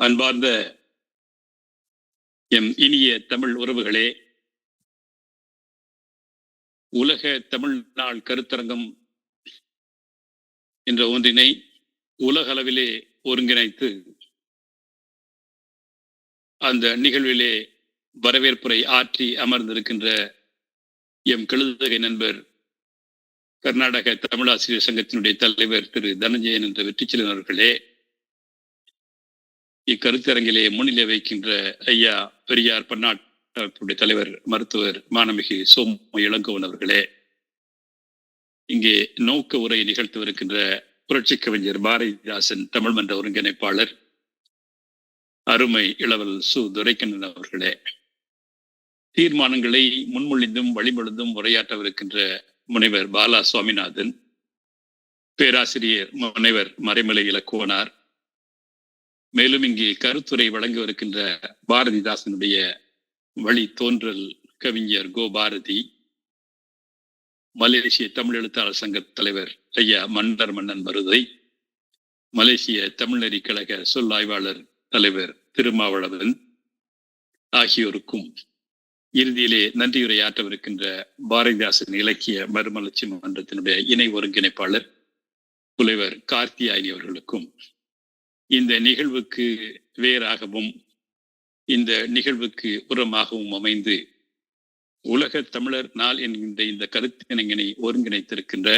அன்பார்ந்த எம் இனிய தமிழ் உறவுகளே உலக தமிழ் நாள் கருத்தரங்கம் என்ற ஒன்றினை உலக அளவிலே ஒருங்கிணைத்து அந்த நிகழ்விலே வரவேற்புரை ஆற்றி அமர்ந்திருக்கின்ற எம் கழுதகை நண்பர் கர்நாடக தமிழாசிரியர் சங்கத்தினுடைய தலைவர் திரு தனஞ்சயன் என்ற வெற்றிச்செல்வன் அவர்களே இக்கருத்தரங்கிலே முன்னிலை வைக்கின்ற ஐயா பெரியார் பன்னாட்டுடைய தலைவர் மருத்துவர் மாணமிகி சோம் இளங்கோவன் அவர்களே இங்கே நோக்க உரை நிகழ்த்தவிருக்கின்ற புரட்சி கவிஞர் பாரதிதாசன் தமிழ் மன்ற ஒருங்கிணைப்பாளர் அருமை இளவல் சு. துரைக்கண்ணன் அவர்களே தீர்மானங்களை முன்மொழிந்தும் வழிமொழிந்தும் உரையாற்றவிருக்கின்ற முனைவர் பாலா சுவாமிநாதன் பேராசிரியர் முனைவர் மறைமலை இலக்குவனார் மேலும் இங்கே கருத்துரை வழங்கவிருக்கின்ற பாரதிதாசனுடைய வழி தோன்றல் கவிஞர் கோ பாரதி மலேசிய தமிழ் எழுத்தாளர் சங்க தலைவர் ஐயா மன்னர் மன்னன் மருதை மலேசிய தமிழ்நெறி கழக சொல்லாய்வாளர் தலைவர் திருமாவளவன் ஆகியோருக்கும் இறுதியிலே நன்றியுரையாற்றவிருக்கின்ற பாரதிதாசன் இலக்கிய மறுமலர்ச்சி மன்றத்தினுடைய இணை ஒருங்கிணைப்பாளர் புலைவர் கார்த்தியாயினி அவர்களுக்கும் இந்த நிகழ்வுக்கு வேறாகவும் இந்த நிகழ்வுக்கு உரமாகவும் அமைந்து உலக தமிழர் நாள் என்கின்ற இந்த கருத்தினங்கினை ஒருங்கிணைத்திருக்கின்ற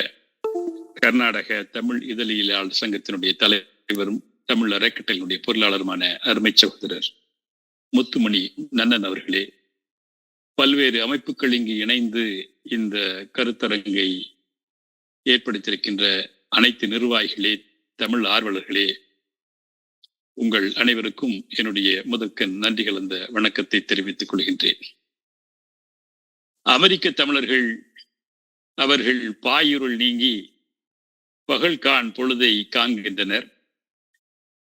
கர்நாடக தமிழ் இதழியலாளர் சங்கத்தினுடைய தலைவரும் தமிழ் அறக்கட்டளையினுடைய பொருளாளருமான அருமை சகோதரர் முத்துமணி நன்னன் அவர்களே. பல்வேறு அமைப்புகள் இங்கு இணைந்து இந்த கருத்தரங்கை ஏற்படுத்தியிருக்கின்ற அனைத்து நிர்வாகிகளே தமிழ் ஆர்வலர்களே உங்கள் அனைவருக்கும் என்னுடைய முதற்கண் நன்றி கலந்த வணக்கத்தை தெரிவித்துக் கொள்கின்றேன். அமெரிக்க தமிழர்கள் அவர்கள் பாயிருள் நீங்கி பகல் கான் பொழுதை காண்கின்றனர்.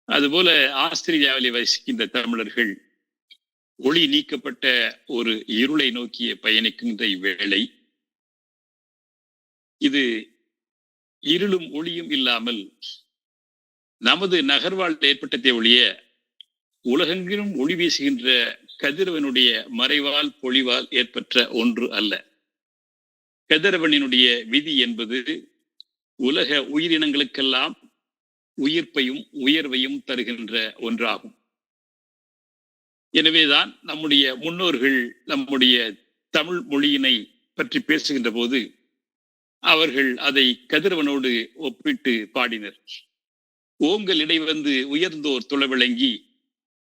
அதுபோல ஆஸ்திரேலியாவிலே வசிக்கின்ற தமிழர்கள் ஒளி நீக்கப்பட்ட ஒரு இருளை நோக்கிய பயணிக்கின்ற இவ்வேளை. இது இருளும் ஒளியும் இல்லாமல் நமது நகர்வாழ் ஏற்பட்டதே ஒழிய உலகெங்கிலும் ஒளி வீசுகின்ற கதிரவனுடைய மறைவால் பொழிவால் ஏற்பட்ட ஒன்று அல்ல. கதிரவனினுடைய விதி என்பது உலக உயிரினங்களுக்கெல்லாம் உயிர்ப்பையும் உயர்வையும் தருகின்ற ஒன்றாகும். எனவேதான் நம்முடைய முன்னோர்கள் நம்முடைய தமிழ் மொழியினை பற்றி பேசுகின்ற போது அவர்கள் அதை கதிரவனோடு ஒப்பிட்டு பாடினர். ஓங்கல் இடை வந்து உயர்ந்தோர் துளவிளங்கி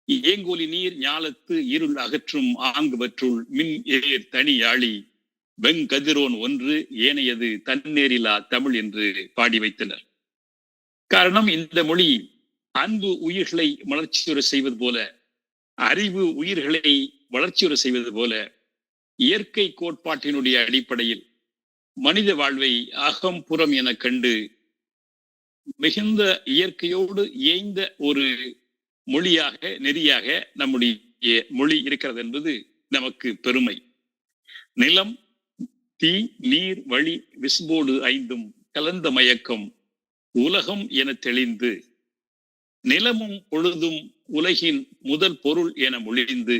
ஏங்கோலி நீர் ஞாலத்து இருள் அகற்றும் ஆங்குவற்றுள் மின் ஏர் தனியாளி வெங்கதிரோன் ஒன்று ஏனையது தன்னேரிலா தமிழ் என்று பாடி வைத்தனர். காரணம் இந்த மொழி அன்பு உயிர்களை வளர்ச்சியுற செய்வது போல அறிவு உயிர்களை வளர்ச்சியுற செய்வது போல இயற்கை கோட்பாட்டினுடைய அடிப்படையில் மனித வாழ்வை அகம் புறம் என கண்டு மிகுந்த இயற்கையோடு ஏய்ந்த ஒரு மொழியாக நெறியாக நம்முடைய மொழி இருக்கிறது என்பது நமக்கு பெருமை. நிலம் தீ நீர் வழி விசும்போடு ஐந்தும் கலந்த மயக்கம் உலகம் என தெளிந்து நிலமும் பொழுதும் உலகின் முதல் பொருள் என மொழிந்து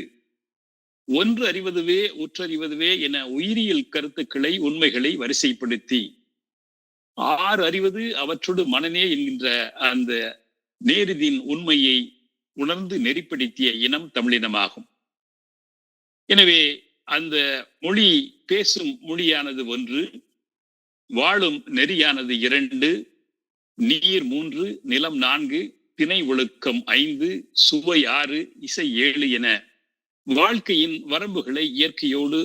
ஒன்று அறிவதுவே உற்றறிவதுவே என உயிரியல் கருத்துக்களை உண்மைகளை வரிசைப்படுத்தி ஆறு அறிவது அவற்றோடு மனநே என்கின்ற அந்த நேரிதின் உண்மையை உணர்ந்து நெறிப்படுத்திய இனம் தமிழினமாகும். எனவே அந்த மொழி பேசும் மொழியானது ஒன்று வாழும் நெறியானது இரண்டு நீர் மூன்று நிலம் நான்கு திணை ஒழுக்கம் ஐந்து சுவை ஆறு இசை ஏழு என வாழ்க்கையின் வரம்புகளை இயற்கையோடு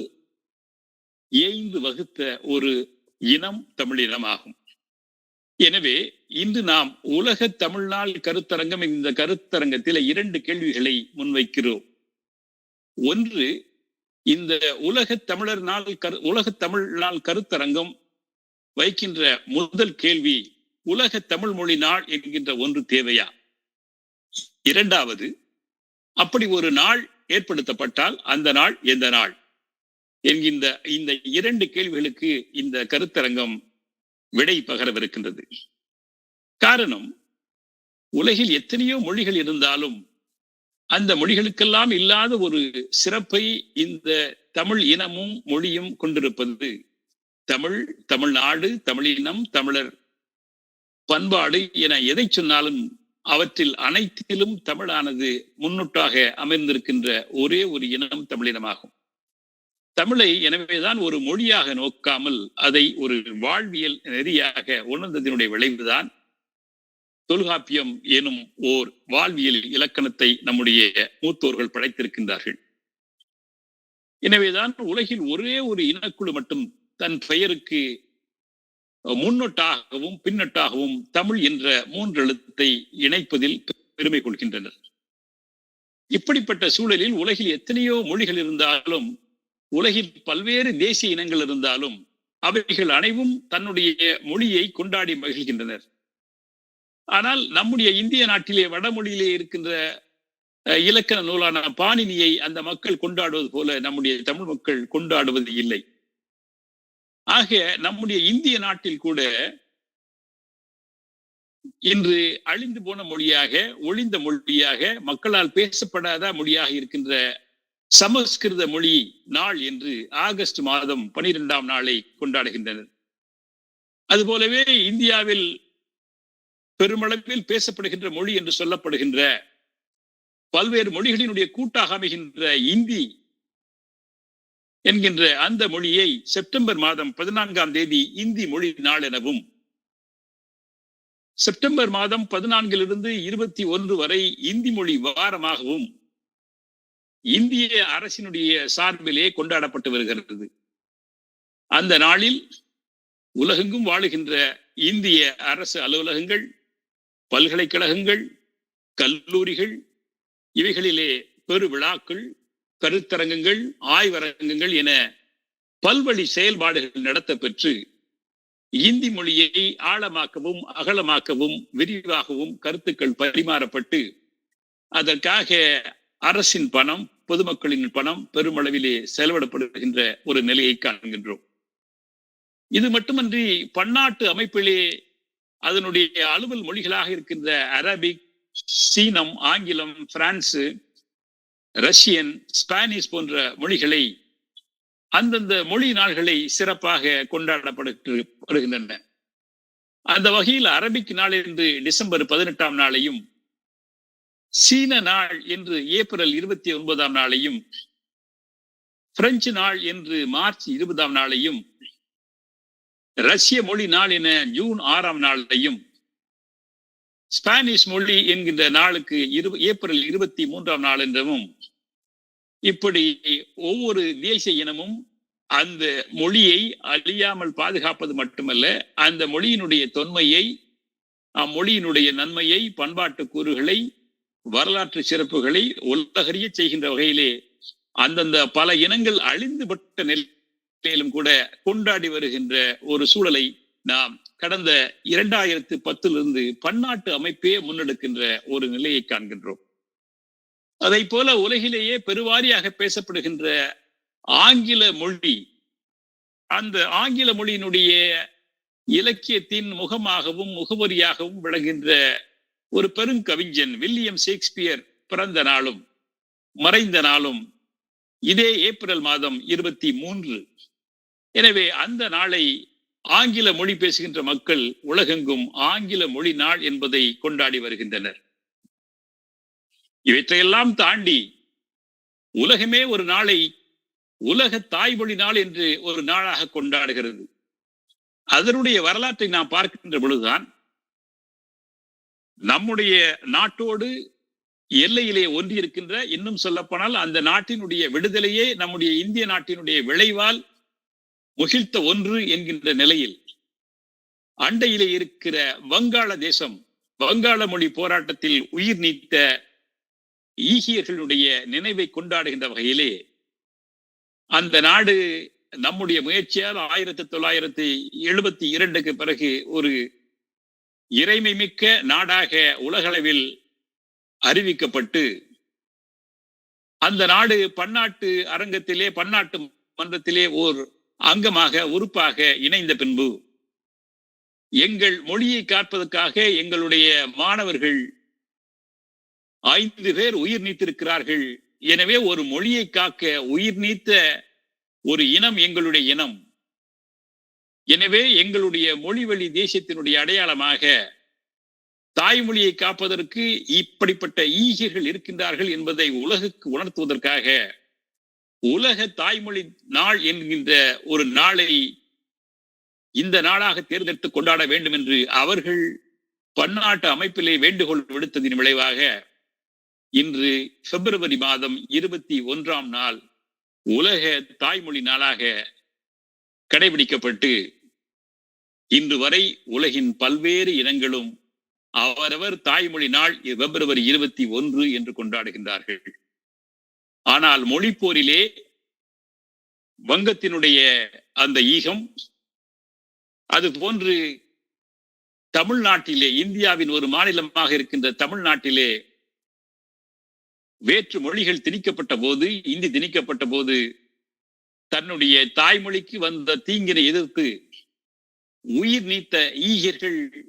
ஏய்ந்து வகுத்த ஒரு இனம் தமிழினமாகும் எனவே இன்று நாம் உலக தமிழ்நாள் கருத்தரங்கம் இந்த கருத்தரங்கத்தில் இரண்டு கேள்விகளை முன்வைக்கிறோம். ஒன்று இந்த உலக தமிழர் நாள் கரு உலக தமிழ் நாள் கருத்தரங்கம் வைக்கின்ற முதல் கேள்வி உலக தமிழ் மொழி நாள் என்கின்ற ஒன்று தேவையா? இரண்டாவது அப்படி ஒரு நாள் ஏற்படுத்தப்பட்டால் அந்த நாள் எந்த நாள்? என்கின்ற இந்த இரண்டு கேள்விகளுக்கு இந்த கருத்தரங்கம் விடை பகரவிருக்கின்றது. காரணம் உலகில் எத்தனையோ மொழிகள் இருந்தாலும் அந்த மொழிகளுக்கெல்லாம் இல்லாத ஒரு சிறப்பை இந்த தமிழ் இனமும் மொழியும் கொண்டிருப்பது தமிழ் தமிழ்நாடு தமிழினம் தமிழர் பண்பாடு என எதை சொன்னாலும் அவற்றில் அனைத்திலும் தமிழானது முன்னொட்டாக அமர்ந்திருக்கின்ற ஒரே ஒரு இனம் தமிழினமாகும் தமிழை எனவேதான் ஒரு மொழியாக நோக்காமல் அதை ஒரு வாழ்வியல் நெறியாக உணர்ந்ததனுடைய விளைவுதான் தொல்காப்பியம் எனும் ஓர் வாழ்வியல் இலக்கணத்தை நம்முடைய மூத்தோர்கள் படைத்திருக்கின்றார்கள். எனவேதான் உலகில் ஒரே ஒரு இனக்குழு மட்டும் தன் பெயருக்கு முன்னொட்டாகவும் பின்னொட்டாகவும் தமிழ் என்ற மூன்று எழுத்தை இணைப்பதில் பெருமை கொள்கின்றனர். இப்படிப்பட்ட சூழலில் உலகில் எத்தனையோ மொழிகள் இருந்தாலும் உலகில் பல்வேறு தேசிய இனங்கள் இருந்தாலும் அவைகள் அனைவும் தன்னுடைய மொழியை கொண்டாடி மகிழ்கின்றனர். ஆனால் நம்முடைய இந்திய நாட்டிலே வடமொழியிலே இருக்கின்ற இலக்கண நூலான பாணினியை அந்த மக்கள் கொண்டாடுவது போல நம்முடைய தமிழ் மக்கள் கொண்டாடுவது இல்லை. ஆக நம்முடைய இந்திய நாட்டில் கூட இன்று அழிந்து போன மொழியாக ஒளிந்த மொழியாக மக்களால் பேசப்படாத மொழியாக இருக்கின்ற சமஸ்கிருத மொழி நாள் என்று ஆகஸ்ட் மாதம் பனிரெண்டாம் நாளை கொண்டாடுகின்றனர். அதுபோலவே இந்தியாவில் பெருமளவில் பேசப்படுகின்ற மொழி என்று சொல்லப்படுகின்ற பல்வேறு மொழிகளினுடைய கூட்டாக அமைகின்ற இந்தி என்கின்ற அந்த மொழியை செப்டம்பர் மாதம் பதினான்காம் தேதி இந்தி மொழி நாள் எனவும் செப்டம்பர் மாதம் பதினான்கிலிருந்து இருபத்தி ஒன்று வரை இந்தி மொழி வாரமாகவும் இந்திய அரசினுடைய சார்பிலே கொண்டாடப்பட்டு வருகிறது. அந்த நாளில் உலகெங்கும் வாழுகின்ற இந்திய அரசு அலுவலகங்கள் பல்கலைக்கழகங்கள் கல்லூரிகள் இவைகளிலே பெரு விழாக்கள் கருத்தரங்கங்கள் ஆய்வரங்கங்கள் என பல்வழி செயல்பாடுகள் நடத்த பெற்று இந்தி மொழியை ஆழமாக்கவும் அகலமாக்கவும் விரிவாகவும் கருத்துக்கள் பரிமாறப்பட்டு அதற்காக அரசின் பணம் பொதுமக்களின் பணம் பெருமளவிலே செலவிடப்படுகின்ற ஒரு நிலையை காண்கின்றோம். இது மட்டுமன்றி பன்னாட்டு அமைப்பிலே அதனுடைய அலுவல் மொழிகளாக இருக்கின்ற அரபிக் சீனம் ஆங்கிலம் பிரான்சு ரஷ்யன் ஸ்பானிஷ் போன்ற மொழிகளை அந்தந்த மொழி நாள்களை சிறப்பாக கொண்டாடப்படுகின்றன அந்த வகையில் அரபிக் நாள் என்று டிசம்பர் பதினெட்டாம் நாளையும் சீன நாள் என்று ஏப்ரல் இருபத்தி ஒன்பதாம் நாளையும் பிரெஞ்சு நாள் என்று மார்ச் இருபதாம் நாளையும் ரஷ்ய மொழி நாள் என ஜூன் ஆறாம் நாளையும் ஸ்பானிஷ் மொழி என்கின்ற நாளுக்கு இரு ஏப்ரல் இருபத்தி மூன்றாம் நாள் என்றும் இப்படி ஒவ்வொரு தேசிய இனமும் அந்த மொழியை அழியாமல் பாதுகாப்பது மட்டுமல்ல அந்த மொழியினுடைய தொன்மையை அம்மொழியினுடைய நன்மையை பண்பாட்டு கூறுகளை வரலாற்று சிறப்புகளை உலகறிய செய்கின்ற வகையிலே அந்தந்த பல இனங்கள் அழிந்துபட்ட நிலையிலும் கூட கொண்டாடி வருகின்ற ஒரு சூழலை நாம் கடந்த இரண்டாயிரத்து பத்திலிருந்து பன்னாட்டு அமைப்பே முன்னெடுக்கின்ற ஒரு நிலையை காண்கின்றோம். அதை போல உலகிலேயே பெருவாரியாக பேசப்படுகின்ற ஆங்கில மொழி அந்த ஆங்கில மொழியினுடைய இலக்கியத்தின் முகமாகவும் முகவரியாகவும் விளங்குகின்ற ஒரு பெருங்கவிஞன் வில்லியம் ஷேக்ஸ்பியர் பிறந்த நாளும் மறைந்த நாளும் இதே ஏப்ரல் மாதம் இருபத்தி மூன்று. எனவே அந்த நாளை ஆங்கில மொழி பேசுகின்ற மக்கள் உலகெங்கும் ஆங்கில மொழி நாள் என்பதை கொண்டாடி வருகின்றனர். இவற்றையெல்லாம் தாண்டி உலகமே ஒரு நாளை உலக தாய்மொழி நாள் என்று ஒரு நாளாக கொண்டாடுகிறது. அதனுடைய வரலாற்றை நாம் பார்க்கின்ற பொழுதுதான் நம்முடைய நாட்டோடு எல்லையிலே ஒன்றி இருக்கின்ற இன்னும் சொல்லப்போனால் அந்த நாட்டினுடைய விடுதலையே நம்முடைய இந்திய நாட்டினுடைய விளைவால் முகிழ்த்த ஒன்று என்கின்ற நிலையில் அண்டையிலே இருக்கிற வங்காள தேசம் வங்காள மொழி போராட்டத்தில் உயிர் நீத்த ஈகியர்களுடைய நினைவை கொண்டாடுகின்ற வகையிலே அந்த நாடு நம்முடைய முயற்சியால் ஆயிரத்தி தொள்ளாயிரத்தி எழுபத்தி இரண்டுக்கு பிறகு ஒரு இறைமை மிக்க நாடாக உலகளவில் அறிவிக்கப்பட்டு அந்த நாடு பன்னாட்டு அரங்கத்திலே பன்னாட்டு மன்றத்திலே ஓர் அங்கமாக உறுப்பாக இணைந்த பின்பு எங்கள் மொழியை காப்பதற்காக எங்களுடைய மாணவர்கள் ஐந்து பேர் உயிர் நீத்திருக்கிறார்கள். எனவே ஒரு மொழியை காக்க உயிர் நீத்த ஒரு இனம் எங்களுடைய இனம். எனவே எங்களுடைய மொழிவழி தேசத்தினுடைய அடையாளமாக தாய்மொழியை காப்பதற்கு இப்படிப்பட்ட ஈகர்கள் இருக்கின்றார்கள் என்பதை உலகுக்கு உணர்த்துவதற்காக உலக தாய்மொழி நாள் என்கின்ற ஒரு நாளை இந்த நாளாக தேர்ந்தெடுத்து கொண்டாட வேண்டும் என்று அவர்கள் பன்னாட்டு அமைப்பிலே வேண்டுகோள் விடுத்ததின் விளைவாக இன்று பிப்ரவரி மாதம் இருபத்தி ஒன்றாம் நாள் உலக தாய்மொழி நாளாக கடைபிடிக்கப்பட்டு இன்று வரை உலகின் பல்வேறு இனங்களும் அவரவர் தாய்மொழி நாள் பிப்ரவரி இருபத்தி ஒன்று என்று கொண்டாடுகின்றார்கள். ஆனால் மொழிப்போரிலே வங்கத்தினுடைய அந்த ஈகம் அது போன்று தமிழ்நாட்டிலே இந்தியாவின் ஒரு மாநிலமாக இருக்கின்ற தமிழ்நாட்டிலே வேற்று மொழிகள் திணிக்கப்பட்ட போது இந்தி திணிக்கப்பட்ட போது தன்னுடைய தாய்மொழிக்கு வந்த தீங்கினை எதிர்த்து உயிர் நீத்த ஈகர்கள்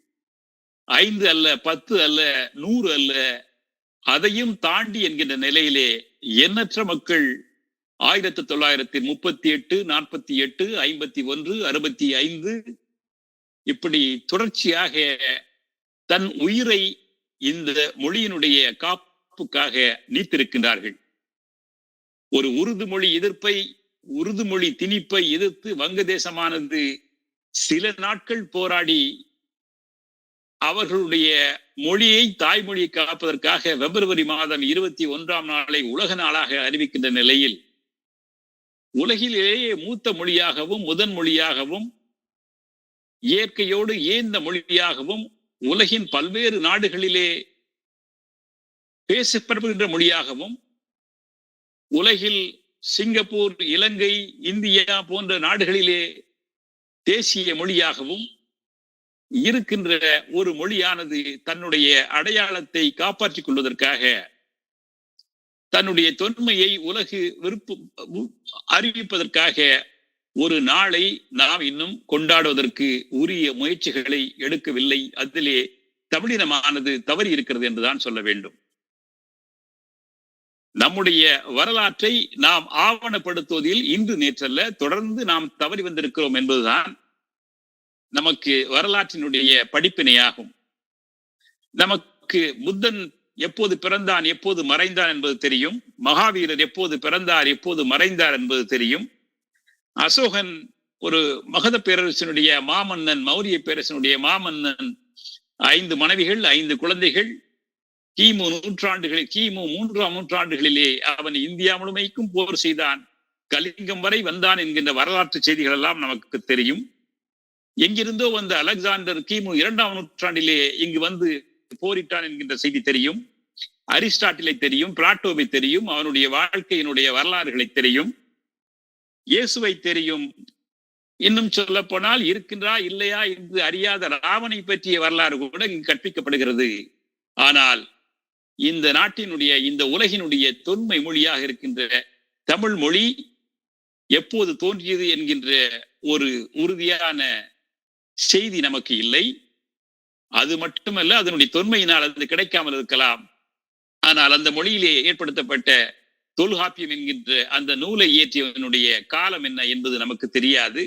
ஐந்து அல்ல பத்து அல்ல நூறு அல்ல அதையும் தாண்டி என்கின்ற நிலையிலே எண்ணற்ற மக்கள் ஆயிரத்தி தொள்ளாயிரத்தி முப்பத்தி எட்டு நாற்பத்தி எட்டு ஐம்பத்தி ஒன்று அறுபத்தி ஐந்து இப்படி தொடர்ச்சியாக தன் உயிரை இந்த மொழியினுடைய காப்புக்காக நீத்திருக்கின்றார்கள். ஒரு உருது மொழி எதிர்ப்பை உருது மொழி திணிப்பை எதிர்த்து வங்கதேசமானது சில நாட்கள் போராடி அவர்களுடைய மொழியை தாய்மொழியை காப்பதற்காக பிப்ரவரி மாதம் இருபத்தி ஒன்றாம் நாளை உலக நாளாக அறிவிக்கின்ற நிலையில் உலகிலேயே மூத்த மொழியாகவும் முதன் மொழியாகவும் இயற்கையோடு ஏந்த மொழியாகவும் உலகின் பல்வேறு நாடுகளிலே பேசப்படுகின்ற மொழியாகவும் உலகில் சிங்கப்பூர் இலங்கை இந்தியா போன்ற நாடுகளிலே தேசிய மொழியாகவும் இருக்கின்ற ஒரு மொழியானது தன்னுடைய அடையாளத்தை காப்பாற்றிக் கொள்வதற்காக தன்னுடைய தொன்மையை உலகு விருப்ப அறிவிப்பதற்காக ஒரு நாளை நாம் இன்னும் கொண்டாடுவதற்கு உரிய முயற்சிகளை எடுக்கவில்லை. அதிலே தமிழினமானது தவறி இருக்கிறது என்றுதான் சொல்ல வேண்டும். நம்முடைய வரலாற்றை நாம் ஆவணப்படுத்துவதில் இன்று நேற்றல்ல தொடர்ந்து நாம் தவறி வந்திருக்கிறோம் என்பதுதான் நமக்கு வரலாற்றினுடைய படிப்பினையாகும். நமக்கு புத்தன் எப்போது பிறந்தான் எப்போது மறைந்தான் என்பது தெரியும். மகாவீரர் எப்போது பிறந்தார் எப்போது மறைந்தார் என்பது தெரியும். அசோகன் ஒரு மகத பேரரசனுடைய மாமன்னன் மௌரிய பேரரசனுடைய மாமன்னன் ஐந்து மனைவிகள் ஐந்து குழந்தைகள் கிமு நூற்றாண்டுகளில் கிமு மூன்றாம் நூற்றாண்டுகளிலே அவன் இந்தியா முழுமைக்கும் போர் செய்தான். கலிங்கம் வரை வந்தான் என்கின்ற வரலாற்று செய்திகள் எல்லாம் நமக்கு தெரியும். எங்கிருந்தோ வந்த அலெக்சாண்டர் கிமு இரண்டாம் நூற்றாண்டிலே இங்கு வந்து போரிட்டான் என்கின்ற செய்தி தெரியும். அரிஸ்டாட்டிலை தெரியும் பிளாட்டோவை தெரியும் அவனுடைய வாழ்க்கையினுடைய வரலாறுகளை தெரியும். இயேசுவை தெரியும். இன்னும் சொல்ல போனால் இருக்கின்றா இல்லையா என்று அறியாத ராவனை பற்றிய வரலாறு கூட இங்கு கற்பிக்கப்படுகிறது. ஆனால் இந்த நாட்டினுடைய இந்த உலகினுடைய தொன்மை மொழியாக இருக்கின்ற தமிழ் மொழி எப்போது தோன்றியது என்கின்ற ஒரு உறுதியான செய்தி நமக்கு இல்லை. அது மட்டுமல்ல அதனுடைய தொன்மையினால் அது கிடைக்காமல் இருக்கலாம். ஆனால் அந்த மொழியிலே ஏற்படுத்தப்பட்ட தொல்காப்பியம் என்கின்ற அந்த நூலை இயற்றியவனுடைய காலம் என்ன என்பது நமக்கு தெரியாது.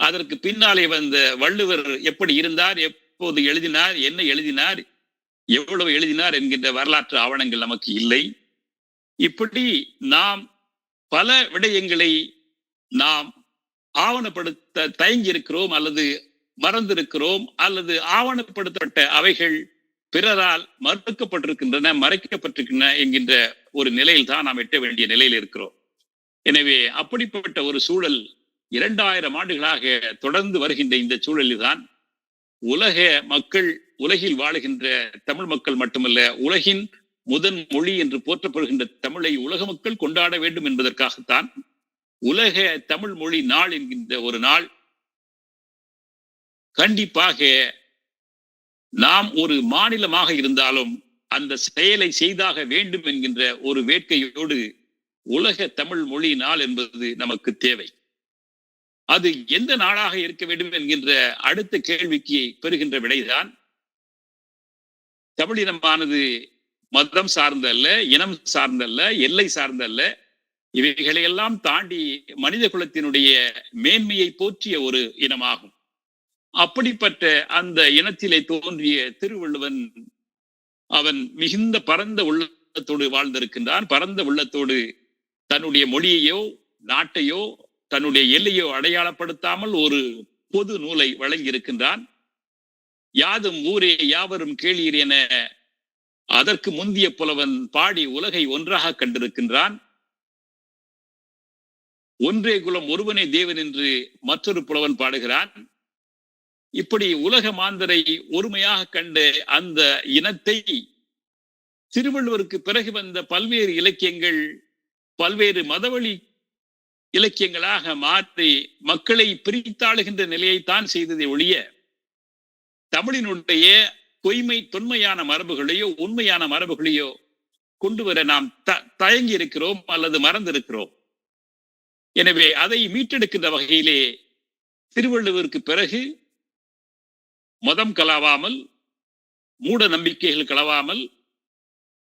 அதற்கு பின்னாலே வந்த வள்ளுவர் எப்படி இருந்தார் எப்போது எழுதினார் என்ன எழுதினார் எவ்வளவு எழுதினார் என்கின்ற வரலாற்று ஆவணங்கள் நமக்கு இல்லை. இப்படி நாம் பல விடயங்களை நாம் ஆவணப்படுத்த தயங்கி இருக்கிறோம் அல்லது மறந்திருக்கிறோம் அல்லது ஆவணப்படுத்தப்பட்ட அவைகள் பிறரால் மறுக்கப்பட்டிருக்கின்றன மறைக்கப்பட்டிருக்கின்றன என்கின்ற ஒரு நிலையில் தான் நாம் எட்ட வேண்டிய நிலையில் இருக்கிறோம். எனவே அப்படிப்பட்ட ஒரு சூழல் இரண்டாயிரம் ஆண்டுகளாக தொடர்ந்து வருகின்ற இந்த சூழலில் தான் உலக மக்கள் உலகில் வாழுகின்ற தமிழ் மக்கள் மட்டுமல்ல உலகின் முதன் மொழி என்று போற்றப்படுகின்ற தமிழை உலக மக்கள் கொண்டாட வேண்டும் என்பதற்காகத்தான் உலக தமிழ் மொழி நாள் என்கின்ற ஒரு நாள் கண்டிப்பாக நாம் ஒரு மாநிலமாக இருந்தாலும் அந்த செயலை செய்தாக வேண்டும் என்கின்ற ஒரு வேட்கையோடு உலக தமிழ் மொழி நாள் என்பது நமக்கு தேவை. அது எந்த நாளாக இருக்க வேண்டும் என்கின்ற அடுத்த கேள்விக்கு பெறுகின்ற விடைதான் தமிழினமானது மதம் சார்ந்தல்ல இனம் சார்ந்தல்ல எல்லை சார்ந்தல்ல. இவைகளையெல்லாம் தாண்டி மனித குலத்தினுடைய மேன்மையை போற்றிய ஒரு இனமாகும். அப்படிப்பட்ட அந்த இனத்திலே தோன்றிய திருவள்ளுவன் அவன் மிகுந்த பரந்த உள்ளத்தோடு வாழ்ந்திருக்கின்றான். பரந்த உள்ளத்தோடு தன்னுடைய மொழியையோ நாட்டையோ தன்னுடைய எல்லையோ அடையாளப்படுத்தாமல் ஒரு பொது நூலை வழங்கியிருக்கின்றான். யாதும் ஊரே யாவரும் கேளீர் என அதற்கு முந்திய புலவன் பாடி உலகை ஒன்றாக கண்டிருக்கின்றான். ஒன்றே குலம் ஒருவனே தேவன் என்று மற்றொரு புலவன் பாடுகிறான். இப்படி உலக மாந்தரை ஒருமையாக கண்ட அந்த இனத்தை திருவள்ளுவருக்கு பிறகு வந்த பல்வேறு இலக்கியங்கள் பல்வேறு மதவழி இலக்கியங்களாக மாற்றி மக்களை பிரித்தாளுகின்ற நிலையைத்தான் செய்ததை ஒழிய தமிழினுடைய பொய்மை தொன்மையான மரபுகளையோ உண்மையான மரபுகளையோ கொண்டு வர நாம் த தயங்கி இருக்கிறோம் அல்லது மறந்திருக்கிறோம். எனவே அதை மீட்டெடுக்கின்ற வகையிலே திருவள்ளுவருக்கு பிறகு மதம் கலவாமல் மூட நம்பிக்கைகள் கலவாமல்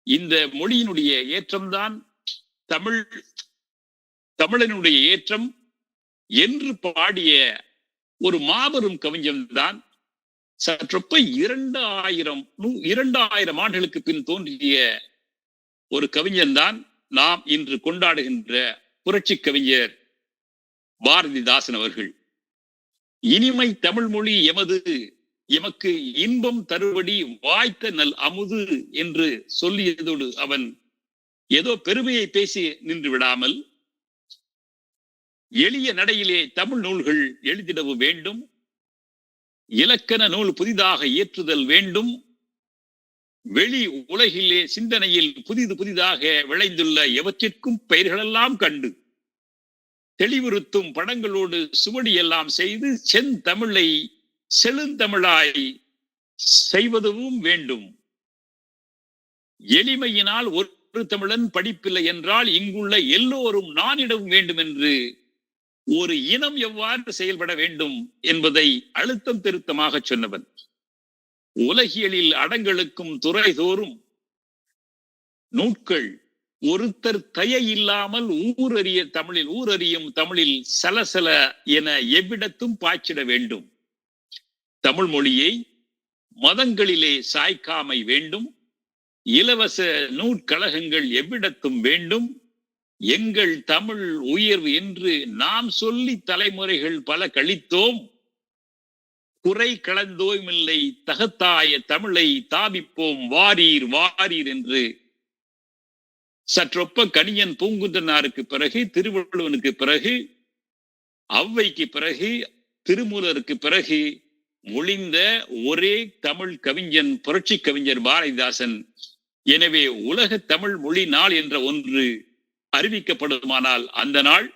இந்த மொழியினுடைய ஏற்றம்தான் தமிழ் தமிழனுடைய ஏற்றம் என்று பாடிய ஒரு மாபெரும் கவிஞன்தான் சற்றொப்ப இரண்டு ஆயிரம் இரண்டு ஆயிரம் ஆண்டுகளுக்கு பின் தோன்றிய ஒரு கவிஞன் தான் நாம் இன்று கொண்டாடுகின்ற புரட்சி கவிஞர் பாரதிதாசன் அவர்கள். இனிமை தமிழ் மொழி எமது எமக்கு இன்பம் தருவடி வாய்த்த நல் அமுது என்று சொல்லியதோடு அவன் ஏதோ பெருமையை பேசி நின்று விடாமல் எளிய நடையிலே தமிழ் நூல்கள் எழுதிடவும் வேண்டும் இலக்கண நூல் புதிதாக இயற்றுதல் வேண்டும். வெளி உலகிலே சிந்தனையில் புதிது புதிதாக விளைந்துள்ள எவற்றிற்கும் பெயர்களெல்லாம் கண்டு. தெளிவுறுத்தும் படங்களோடு சுவடி எல்லாம் செய்து செந்தமிழை செழுந்தமிழாய் செய்வதும் வேண்டும். எளிமையினால் ஒரு தமிழன் படிப்பில்லை என்றால் இங்குள்ள எல்லோரும் நானிடவும் வேண்டும் என்று ஒரு இனம் எவ்வாறு செயல்பட வேண்டும் என்பதை அழுத்தம் திருத்தமாக சொன்னவன். உலகியலில் அடங்களுக்கும் துறை தோறும் நூட்கள் ஒருத்தர் தய இல்லாமல் ஊரறிய தமிழில் ஊரறியும் தமிழில் சலசல என எவ்விடத்தும் பாய்ச்சிட வேண்டும். தமிழ் மொழியை மதங்களிலே சாய்க்காமை வேண்டும். இலவச நூற்கழகங்கள் எவ்விடத்தும் வேண்டும். எங்கள் தமிழ் உயர்வு என்று நாம் சொல்லி தலைமுறைகள் பல கழித்தோம். குறை கலந்தோமில்லை தகத்தாய தமிழை தாபிப்போம் வாரீர் வாரீர் என்று. சற்றொப்ப கணியன் பூங்குன்றனாருக்கு பிறகு திருவள்ளுவனுக்கு பிறகு அவ்வைக்கு பிறகு திருமூலருக்கு பிறகு மொழிந்த ஒரே தமிழ் கவிஞன் புரட்சி கவிஞர் பாரதிதாசன். எனவே உலக தமிழ் மொழி நாள் என்ற ஒன்று. அறிவிக்கப்படுமானால் அந்த நாள்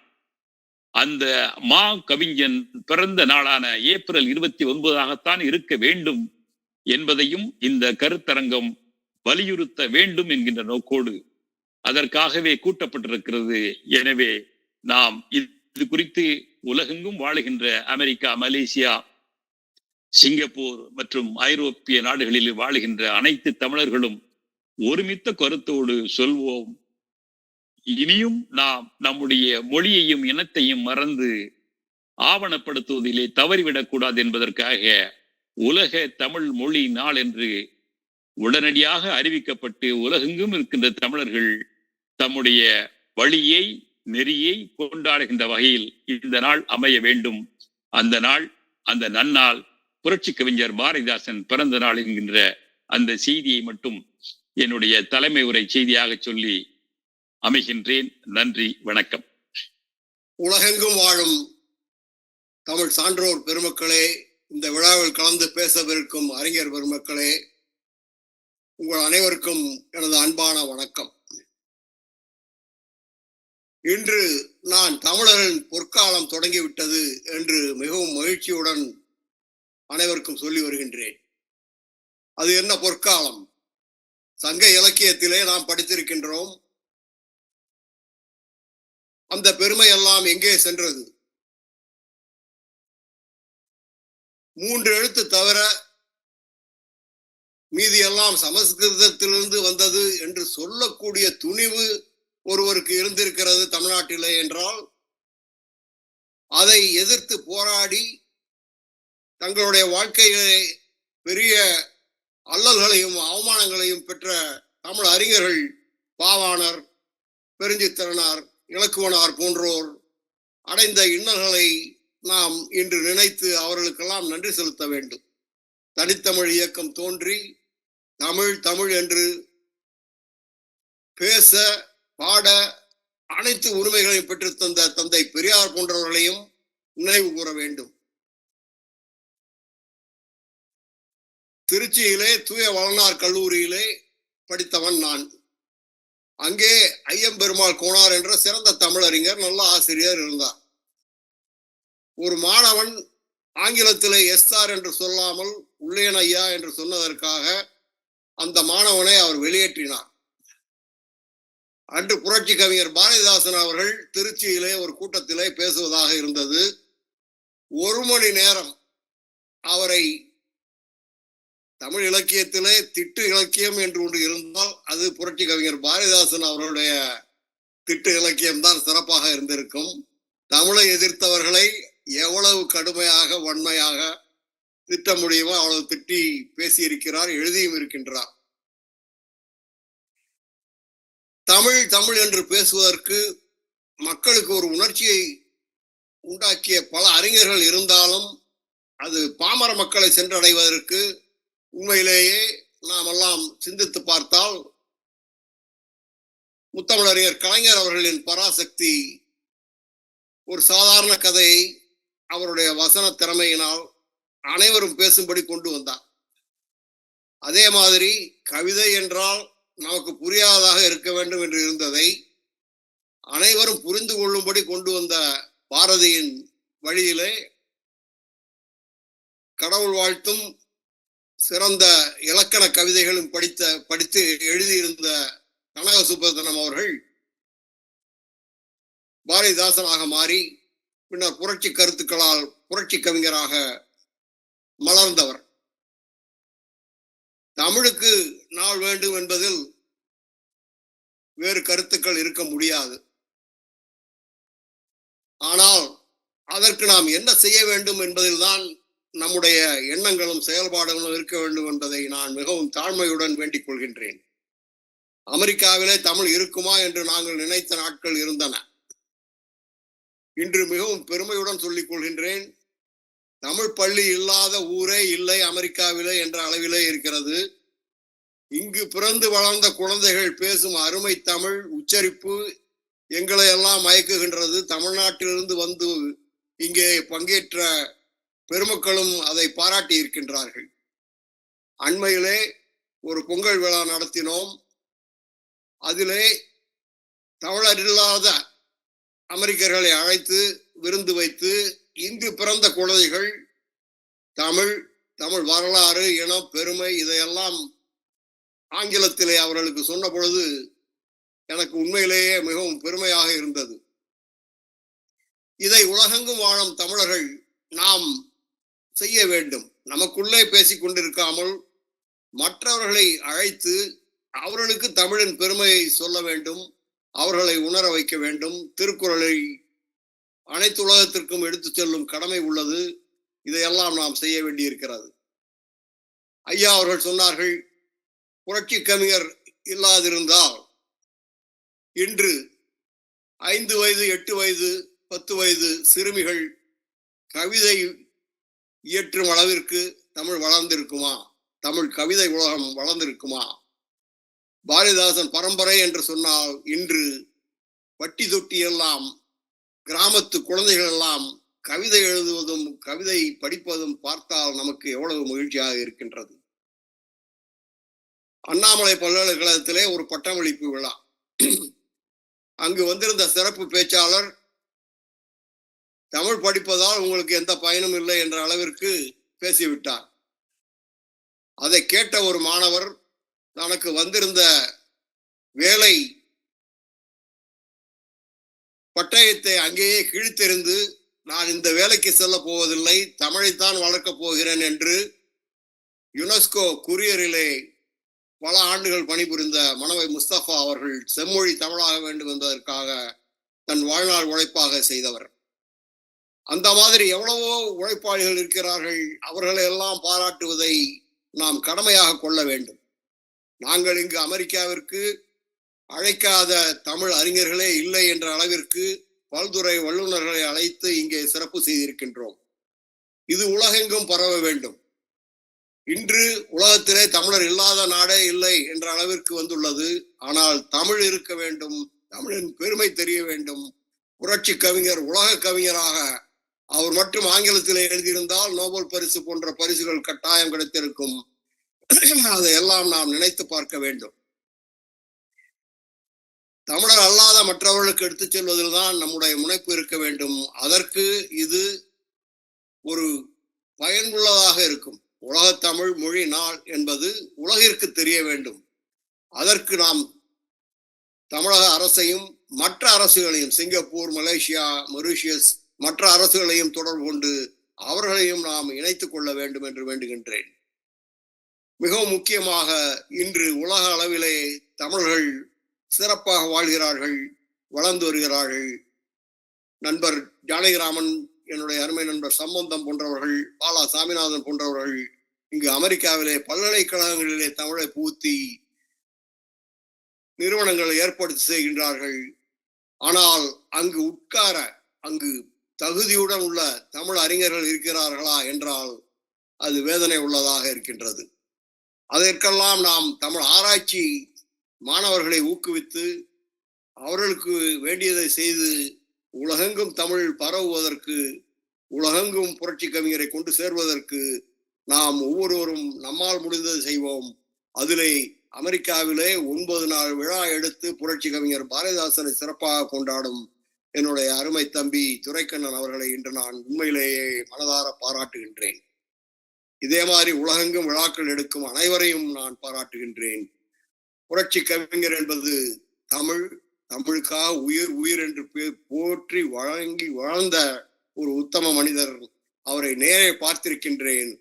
அந்த மா கவிஞன் பிறந்த நாளான ஏப்ரல் இருபத்தி ஒன்பதாகத்தான் இருக்க வேண்டும் என்பதையும் இந்த கருத்தரங்கம் வலியுறுத்த வேண்டும் என்கின்ற நோக்கோடு அதற்காகவே கூட்டப்பட்டிருக்கிறது. எனவே நாம் இது குறித்து உலகெங்கும் வாழுகின்ற அமெரிக்கா மலேசியா சிங்கப்பூர் மற்றும் ஐரோப்பிய நாடுகளில் வாழுகின்ற அனைத்து தமிழர்களும் ஒருமித்த கருத்தோடு சொல்வோம். இனியும் நாம் நம்முடைய மொழியையும் இனத்தையும் மறந்து ஆவணப்படுத்துவதிலே தவறிவிடக்கூடாது என்பதற்காக உலக தமிழ் மொழி நாள் என்று உடனடியாக அறிவிக்கப்பட்டு உலகெங்கும் இருக்கின்ற தமிழர்கள் தம்முடைய வழியை நெறியை கொண்டாடுகின்ற வகையில் இந்த நாள் அமைய வேண்டும். அந்த நாள் அந்த நன்னாள் புரட்சி கவிஞர் பாரதிதாசன் பிறந்த நாள் என்கின்ற அந்த செய்தியை மட்டும் என்னுடைய தலைமை உரை செய்தியாக சொல்லி அமைகின்றேன். நன்றி வணக்கம். உலகெங்கும் வாழும் தமிழ் சான்றோர் பெருமக்களே இந்த விழாவில் கலந்து பேசவிருக்கும் அறிஞர் பெருமக்களே உங்கள் அனைவருக்கும் எனது அன்பான வணக்கம். இன்று நான் தமிழரின் பொற்காலம் தொடங்கிவிட்டது என்று மிகவும் மகிழ்ச்சியுடன் அனைவருக்கும் சொல்லி வருகின்றேன். அது என்ன பொற்காலம்? சங்க இலக்கியத்திலே நாம் படித்திருக்கின்றோம் அந்த பெருமை எல்லாம் எங்கே சென்றது? மூன்று எழுத்து தவிர மீதி எல்லாம் சமஸ்கிருதத்திலிருந்து வந்தது என்று சொல்லக்கூடிய துணிவு ஒருவருக்கு இருந்திருக்கிறது தமிழ்நாட்டிலே என்றால் அதை எதிர்த்து போராடி தங்களுடைய வாழ்க்கையிலே பெரிய அல்லல்களையும் அவமானங்களையும் பெற்ற தமிழ் அறிஞர்கள் பாவாணர் பெருஞ்சித்திரனார் இலக்குவனார் போன்றோர் அடைந்த இன்னல்களை நாம் இன்று நினைத்து அவர்களுக்கெல்லாம் நன்றி செலுத்த வேண்டும். தனித்தமிழ் இயக்கம் தோன்றி தமிழ் தமிழ் என்று பேச பாட அனைத்து உரிமைகளையும் பெற்று தந்த தந்தை பெரியார் போன்றவர்களையும் நினைவு கூற வேண்டும். திருச்சியிலே தூய வளனார் கல்லூரியிலே படித்தவன் நான். அங்கே ஐயம்பெருமாள் கோனார் என்ற சிறந்த தமிழறிஞர் நல்ல ஆசிரியர் இருந்தார். ஒரு மாணவன் ஆங்கிலத்திலே எஸ்ஆர் என்று சொல்லாமல் உள்ளேன் ஐயா என்று சொன்னதற்காக அந்த மாணவனை அவர் வெளியேற்றினார். அன்று புரட்சி கவிஞர் பாரதிதாசன் அவர்கள் திருச்சியிலே ஒரு கூட்டத்திலே பேசுவதாக இருந்தது. ஒரு மணி நேரம் அவரை தமிழ் இலக்கியத்திலே திட்டு இலக்கியம் என்று ஒன்று இருந்தால் அது புரட்சி கவிஞர் பாரதிதாசன் அவர்களுடைய திட்டு இலக்கியம் தான் சிறப்பாக இருந்திருக்கும். தமிழை எதிர்த்தவர்களை எவ்வளவு கடுமையாக வன்மையாக திட்ட முடியுமோ அவ்வளவு திட்டி பேசியிருக்கிறார் எழுதியும் இருக்கின்றார். தமிழ் தமிழ் என்று பேசுவதற்கு மக்களுக்கு ஒரு உணர்ச்சியை உண்டாக்கிய பல அறிஞர்கள் இருந்தாலும் அது பாமர மக்களை சென்றடைவதற்கு உண்மையிலேயே நாம் எல்லாம் சிந்தித்து பார்த்தால் முத்தமிழறிஞர் கலைஞர் அவர்களின் பராசக்தி ஒரு சாதாரண கதையை அவருடைய வசன திறமையினால் அனைவரும் பேசும்படி கொண்டு வந்தார். அதே மாதிரி கவிதை என்றால் நமக்கு புரியாததாக இருக்க வேண்டும் என்று இருந்ததை அனைவரும் புரிந்து கொள்ளும்படி கொண்டு வந்த பாரதியின் வழியிலே கடவுள் வாழ்த்தும் சிறந்த இலக்கண கவிதைகளும் படித்த படித்து எழுதியிருந்த கனக சுப்பரத்தனம் அவர்கள் பாரதிதாசனாக மாறி பின்னர் புரட்சி கருத்துக்களால் புரட்சி கவிஞராக மலர்ந்தவர். தமிழுக்கு நாள் வேண்டும் என்பதில் வேறு கருத்துக்கள் இருக்க முடியாது. ஆனால் அதற்கு நாம் என்ன செய்ய வேண்டும் என்பதில்தான் நம்முடைய எண்ணங்களும் செயல்பாடுகளும் இருக்க வேண்டும் என்பதை நான் மிகவும் தாழ்மையுடன் வேண்டிக் கொள்கின்றேன். அமெரிக்காவிலே தமிழ் இருக்குமா என்று நாங்கள் நினைத்த நாட்கள் இருந்தன. இன்று மிகவும் பெருமையுடன் சொல்லிக் கொள்கின்றேன் தமிழ் பள்ளி இல்லாத ஊரே இல்லை அமெரிக்காவிலே என்ற அளவிலே இருக்கிறது. இங்கு பிறந்து வளர்ந்த குழந்தைகள் பேசும் அருமை தமிழ் உச்சரிப்பு எங்களை எல்லாம் மயக்குகின்றது. தமிழ்நாட்டிலிருந்து வந்து இங்கே பங்கேற்ற பெருமக்களும் அதை பாராட்டி இருக்கின்றார்கள். அண்மையிலே ஒரு பொங்கல் விழா நடத்தினோம். அதிலே தமிழர் இல்லாத அமெரிக்கர்களை அழைத்து விருந்து வைத்து இங்கு பிறந்த குழந்தைகள் தமிழ் தமிழ் வரலாறு இனம் பெருமை இதையெல்லாம் ஆங்கிலத்திலே அவர்களுக்கு சொன்ன பொழுது எனக்கு உண்மையிலேயே மிகவும் பெருமையாக இருந்தது. இதை உலகெங்கும் வாழும் தமிழர்கள் நாம் செய்ய வேண்டும். நமக்குள்ளே பேசிக் கொண்டிருக்காமல் மற்றவர்களை அழைத்து அவர்களுக்கு தமிழின் பெருமையை சொல்ல வேண்டும். அவர்களை உணர வைக்க வேண்டும். திருக்குறளை அனைத்து உலகத்திற்கும் எடுத்துச் செல்லும் கடமை உள்ளது. இதையெல்லாம் நாம் செய்ய வேண்டியிருக்கிறது. ஐயா அவர்கள் சொன்னார்கள் புரட்சி கவிஞர் இல்லாதிருந்தால் இன்று ஐந்து வயது எட்டு வயது பத்து வயது சிறுமிகள் கவிதை இயற்றும் அளவிற்கு தமிழ் வளர்ந்திருக்குமா? தமிழ் கவிதை உலகம் வளர்ந்திருக்குமா? பாரதிதாசன் பரம்பரை என்று சொன்னால் இன்று வட்டி தொட்டி எல்லாம் கிராமத்து குழந்தைகள் எல்லாம் கவிதை எழுதுவதும் கவிதை படிப்பதும் பார்த்தால் நமக்கு எவ்வளவு மகிழ்ச்சியாக இருக்கின்றது. அண்ணாமலை பல்கலைக்கழகத்திலே ஒரு பட்டமளிப்பு விழா. அங்கு வந்திருந்த சிறப்பு பேச்சாளர் தமிழ் படிப்பதால் உங்களுக்கு எந்த பயனும் இல்லை என்ற அளவிற்கு பேசிவிட்டார். அதை கேட்ட ஒரு மாணவர் தனக்கு வந்திருந்த வேலை பட்டயத்தை அங்கேயே கிழித்தெறிந்து நான் இந்த வேலைக்கு செல்ல போவதில்லை தமிழைத்தான் வளர்க்கப் போகிறேன் என்று யுனெஸ்கோ குரியரிலே பல ஆண்டுகள் பணிபுரிந்த மனவை முஸ்தபா அவர்கள் செம்மொழி தமிழாக வேண்டும் என்பதற்காக தன் வாழ்நாள் உழைப்பாக செய்தவர். அந்த மாதிரி எவ்வளவோ உழைப்பாளிகள் இருக்கிறார்கள் அவர்களை எல்லாம் பாராட்டுவதை நாம் கடமையாக கொள்ள வேண்டும். நாங்கள் இங்கு அமெரிக்காவிற்கு அழைக்காத தமிழ் அறிஞர்களே இல்லை என்ற அளவிற்கு பல்துறை வல்லுநர்களை அழைத்து இங்கே சிறப்பு செய்திருக்கின்றோம். இது உலகெங்கும் பரவ வேண்டும். இன்று உலகத்திலே தமிழர் இல்லாத நாடே இல்லை என்ற அளவிற்கு வந்துள்ளது. ஆனால் தமிழ் இருக்க வேண்டும் தமிழின் பெருமை தெரிய வேண்டும். புரட்சி கவிஞர் உலக கவிஞராக அவர் மட்டும் ஆங்கிலத்திலே எழுதியிருந்தால் நோபல் பரிசு போன்ற பரிசுகள் கட்டாயம் கிடைத்திருக்கும். அதையெல்லாம் நாம் நினைத்து பார்க்க வேண்டும். தமிழர் அல்லாத மற்றவர்களுக்கு எடுத்துச் செல்வதில் தான் நம்முடைய முனைப்பு இருக்க வேண்டும். அதற்கு இது ஒரு பயனுள்ளதாக இருக்கும். உலக தமிழ் மொழி நாள் என்பது உலகிற்கு தெரிய வேண்டும். அதற்கு நாம் தமிழக அரசையும் மற்ற அரசுகளையும் சிங்கப்பூர் மலேசியா மொரீஷியஸ் மற்ற அரசுகளையும் தொடர்பு கொண்டு அவர்களையும் நாம் இணைத்துக் கொள்ள வேண்டும் என்று வேண்டுகின்றேன். மிகவும் முக்கியமாக இன்று உலக அளவிலே தமிழர்கள் சிறப்பாக வாழ்கிறார்கள் வளர்ந்து வருகிறார்கள். நண்பர் ஜானகிராமன் என்னுடைய அருமை நண்பர் சம்பந்தம் போன்றவர்கள் பாலா சாமிநாதன் போன்றவர்கள் இங்கு அமெரிக்காவிலே பல்கலைக்கழகங்களிலே தமிழை பூத்தி நிறுவனங்களை ஏற்படுத்தி செய்கின்றார்கள். ஆனால் அங்கு உட்கார அங்கு தகுதியுடன் உள்ள தமிழ் அறிஞர்கள் இருக்கிறார்களா என்றால் அது வேதனை உள்ளதாக இருக்கின்றது. அதற்கெல்லாம் நாம் தமிழ் ஆராய்ச்சி மாணவர்களை ஊக்குவித்து அவர்களுக்கு வேண்டியதை செய்து உலகெங்கும் தமிழ் பரவுவதற்கு உலகெங்கும் புரட்சி கவிஞரை கொண்டு சேர்வதற்கு நாம் ஒவ்வொருவரும் நம்மால் முடிந்ததை செய்வோம். அதிலே அமெரிக்காவிலே ஒன்பது நாள் விழா எடுத்து புரட்சி கவிஞர் பாரதிதாசனை சிறப்பாக கொண்டாடும் என்னுடைய அருமை தம்பி துரைக்கண்ணன் அவர்களை இன்று நான் உண்மையிலேயே மனதார பாராட்டுகின்றேன். இதே மாதிரி உலகெங்கும் விழாக்கள் எடுக்கும் அனைவரையும் நான் பாராட்டுகின்றேன். புரட்சி கவிஞர் என்பது தமிழ் தமிழுக்காக உயிர் உயிர் என்று போற்றி வழங்கி வாழ்ந்த ஒரு உத்தம மனிதர் அவரை நேரே பார்த்திருக்கின்றேன்.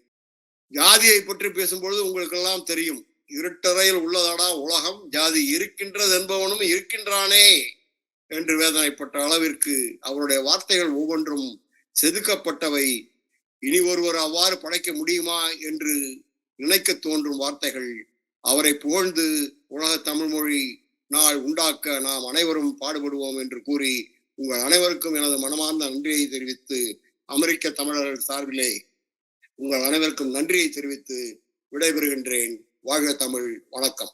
ஜாதியை பற்றி பேசும்பொழுது உங்களுக்கெல்லாம் தெரியும். இருட்டறையில் உள்ளதாடா உலகம் ஜாதி இருக்கின்றது என்பவனும் இருக்கின்றானே. என்று வேதனைப்பட்ட அளவிற்கு அவருடைய வார்த்தைகள் ஒவ்வொன்றும் செதுக்கப்பட்டவை. இனி ஒருவர் அவ்வாறு படைக்க முடியுமா என்று நினைக்க தோன்றும் வார்த்தைகள் அவரை புகழ்ந்து உலக தமிழ் மொழி நாள் உண்டாக்க நாம் அனைவரும் பாடுபடுவோம் என்று கூறி உங்கள் அனைவருக்கும் எனது மனமார்ந்த நன்றியை தெரிவித்து அமெரிக்க தமிழர்கள் சார்பிலே உங்கள் அனைவருக்கும் நன்றியை தெரிவித்து விடைபெறுகின்றேன். வாழ்க தமிழ். வணக்கம்.